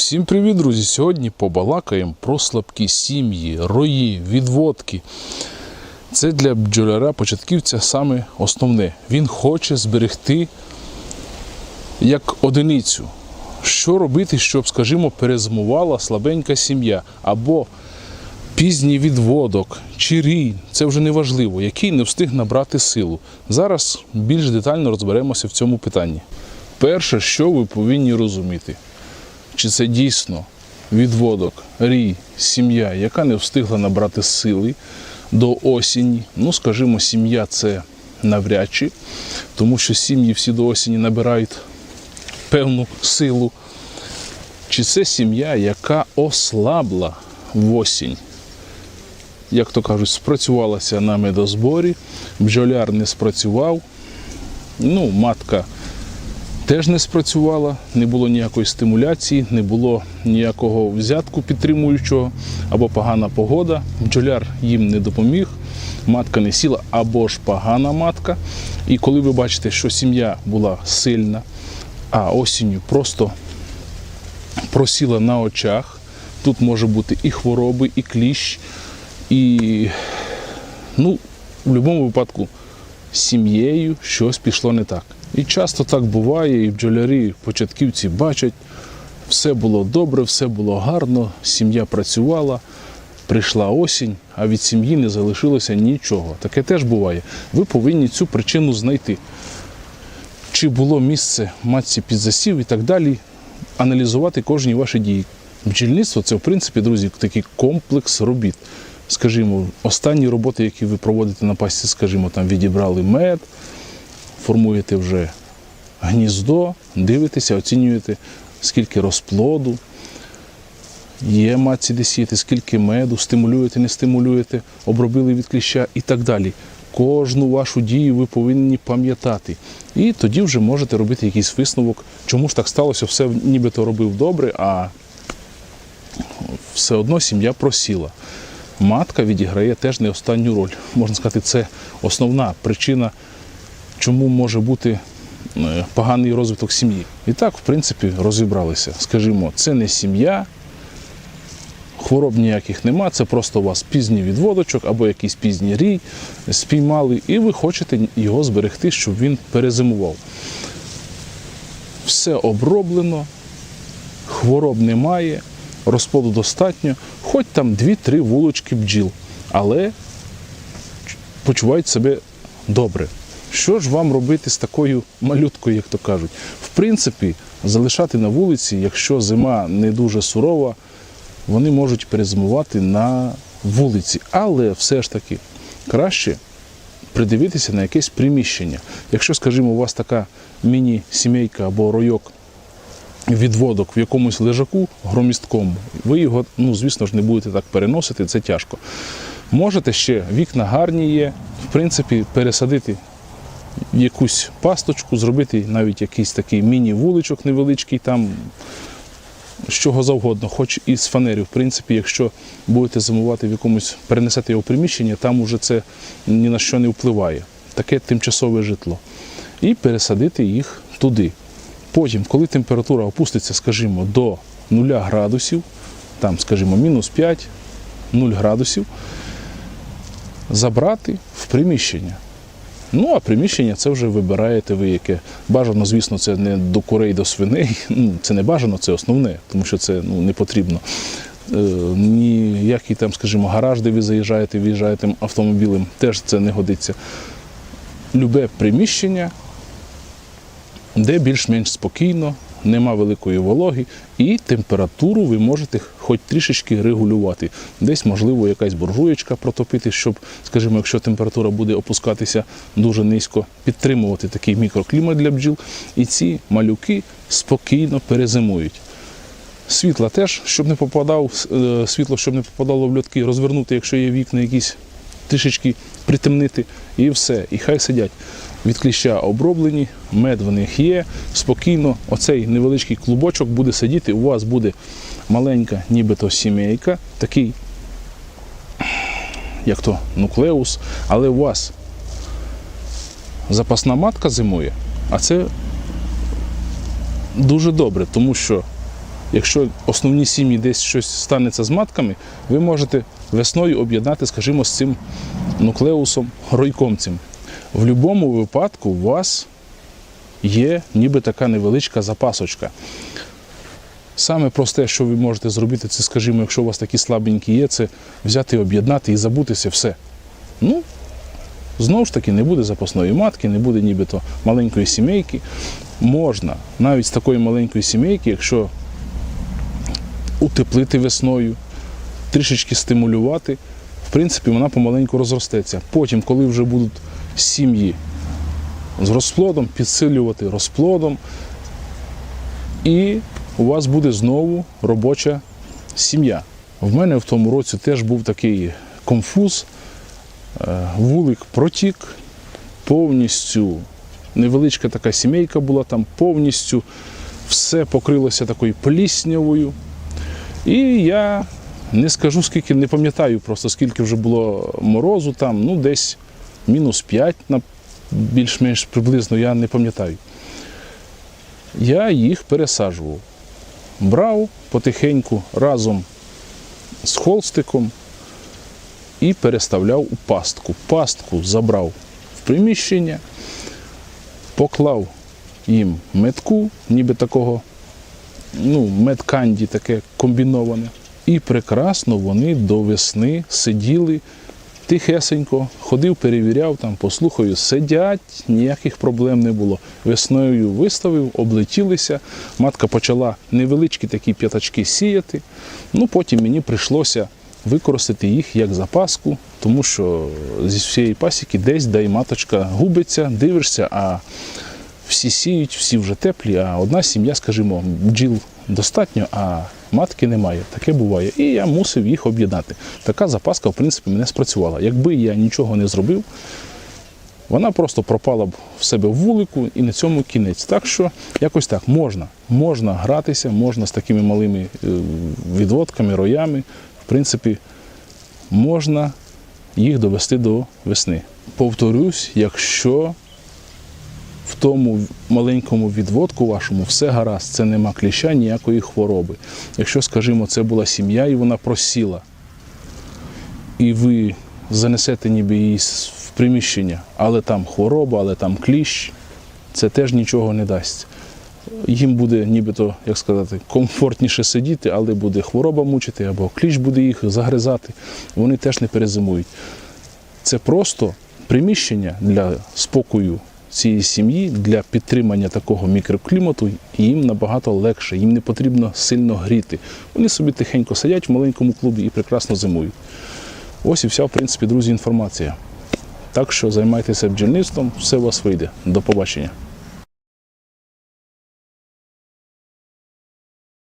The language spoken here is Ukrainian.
Всім привіт, друзі! Сьогодні побалакаємо про слабкі сім'ї, рої, відводки. Це для бджоляра-початківця саме основне. Він хоче зберегти як одиницю. Що робити, щоб, скажімо, перезимувала слабенька сім'я або пізній відводок чи рій, це вже не важливо, який не встиг набрати силу. Зараз більш детально розберемося в цьому питанні. Перше, що ви повинні розуміти, чи це дійсно відводок, рій, сім'я, яка не встигла набрати сили до осені. Ну, скажімо, сім'я це навряд чи, тому що сім'ї всі до осені набирають певну силу. Чи це сім'я, яка ослабла в осінь? Як то кажуть, спрацювалася на медозборі, бджоляр не спрацював, ну, матка теж не спрацювала, не було ніякої стимуляції, не було ніякого взятку підтримуючого або погана погода. Бджоляр їм не допоміг, матка не сіла або ж погана матка. І коли ви бачите, що сім'я була сильна, а осінню просто просіла на очах, тут може бути і хвороби, і кліщ, і ну, в будь-якому випадку з сім'єю щось пішло не так. І часто так буває, і бджолярі, початківці бачать, все було добре, все було гарно, сім'я працювала, прийшла осінь, а від сім'ї не залишилося нічого. Таке теж буває. Ви повинні цю причину знайти. Чи було місце матці під засів і так далі, аналізувати кожні ваші дії. Бджільництво це, в принципі, друзі, такий комплекс робіт. Скажімо, останні роботи, які ви проводите на пасті, скажімо, там відібрали мед, формуєте вже гніздо, дивитеся, оцінюєте, скільки розплоду є матці де сіяти, скільки меду, стимулюєте, не стимулюєте, обробили від кліща і так далі. Кожну вашу дію ви повинні пам'ятати. І тоді вже можете робити якийсь висновок, чому ж так сталося, все нібито робив добре, а все одно сім'я просіла. Матка відіграє теж не останню роль. Можна сказати, це основна причина чому може бути е, поганий розвиток сім'ї. І так, в принципі, розібралися. Скажімо, це не сім'я, хвороб ніяких нема, це просто у вас пізній відводочок або якийсь пізній рій спіймали, і ви хочете його зберегти, щоб він перезимував. Все оброблено, хвороб немає, розплоду достатньо, хоч там 2-3 вулочки бджіл, але почувають себе добре. Що ж вам робити з такою малюткою, як то кажуть? В принципі, залишати на вулиці, якщо зима не дуже сурова, вони можуть перезимувати на вулиці. Але все ж таки краще придивитися на якесь приміщення. Якщо, скажімо, у вас така міні-сімейка або ройок відводок в якомусь лежаку громісткому, ви його, ну, звісно ж, не будете так переносити, це тяжко. Можете ще вікна гарні є, в принципі, пересадити якусь пасточку, зробити навіть якийсь такий міні-вуличок невеличкий, там з чого завгодно, хоч із фанерів. В принципі, якщо будете зимувати в якомусь, перенесете його в приміщення, там уже це ні на що не впливає. Таке тимчасове житло. І пересадити їх туди. Потім, коли температура опуститься, скажімо, до 0 градусів, там, скажімо, мінус 5, 0 градусів, забрати в приміщення. Ну, а приміщення це вже вибираєте ви яке. Бажано, звісно, це не до курей, до свиней. Ну, Це не бажано, це основне, тому що це ну, не потрібно. Е, ніякий там, скажімо, гараж, де ви заїжджаєте, виїжджаєте автомобілем, теж це не годиться. Любе приміщення, де більш-менш спокійно, нема великої вологи, і температуру ви можете хоч трішечки регулювати. Десь, можливо, якась буржуєчка протопити, щоб, скажімо, якщо температура буде опускатися дуже низько, підтримувати такий мікроклімат для бджіл, і ці малюки спокійно перезимують. Світла теж, щоб не попадав, е, світло, щоб не попадало в льотки, розвернути, якщо є вікна якісь трішечки притемнити, і все. І хай сидять. Від кліща оброблені, мед в них є. Спокійно, оцей невеличкий клубочок буде сидіти. У вас буде маленька, нібито сімейка, такий, як то нуклеус, але у вас запасна матка зимує, а це дуже добре, тому що якщо основні сім'ї десь щось станеться з матками, ви можете весною об'єднати, скажімо, з цим нуклеусом ройком цим. В будь-якому випадку у вас є ніби така невеличка запасочка. Саме просте, що ви можете зробити, це, скажімо, якщо у вас такі слабенькі є, це взяти, об'єднати і забутися все. Ну, знову ж таки, не буде запасної матки, не буде нібито маленької сімейки. Можна навіть з такої маленької сімейки, якщо утеплити весною, трішечки стимулювати, в принципі, вона помаленьку розростеться. Потім, коли вже будуть сім'ї з розплодом, підсилювати розплодом, і у вас буде знову робоча сім'я. В мене в тому році теж був такий конфуз. Е, Вулик протік, повністю невеличка така сімейка була там, повністю все покрилося такою пліснявою. І я не скажу, скільки, не пам'ятаю просто, скільки вже було морозу там, ну десь мінус 5 на більш-менш приблизно, я не пам'ятаю. Я їх пересаджував. Брав потихеньку разом з холстиком і переставляв у пастку. Пастку забрав в приміщення, поклав їм метку, ніби такого, ну, медканді таке комбіноване. І прекрасно вони до весни сиділи тихесенько, ходив, перевіряв, там, послухаю, сидять, ніяких проблем не було. Весною виставив, облетілися. Матка почала невеличкі такі п'ятачки сіяти. Ну, потім мені прийшлося використати їх як запаску, тому що зі всієї пасіки десь дай маточка губиться, дивишся, а всі сіють, всі вже теплі, а одна сім'я, скажімо, бджіл достатньо, а матки немає. Таке буває. І я мусив їх об'єднати. Така запаска, в принципі, мене спрацювала. Якби я нічого не зробив, вона просто пропала б в себе в вулику і на цьому кінець. Так що якось так можна. Можна гратися, можна з такими малими е, відводками, роями. В принципі, можна їх довести до весни. Повторюсь, якщо в тому маленькому відводку вашому все гаразд, це нема кліща, ніякої хвороби. Якщо, скажімо, це була сім'я і вона просіла, і ви занесете ніби її в приміщення, але там хвороба, але там кліщ, це теж нічого не дасть. Їм буде нібито, як сказати, комфортніше сидіти, але буде хвороба мучити, або кліщ буде їх загризати, вони теж не перезимують. Це просто приміщення для спокою цієї сім'ї, для підтримання такого мікроклімату, їм набагато легше, їм не потрібно сильно гріти. Вони собі тихенько сидять в маленькому клубі і прекрасно зимують. Ось і вся, в принципі, друзі, інформація. Так що займайтеся бджільництвом, все у вас вийде. До побачення.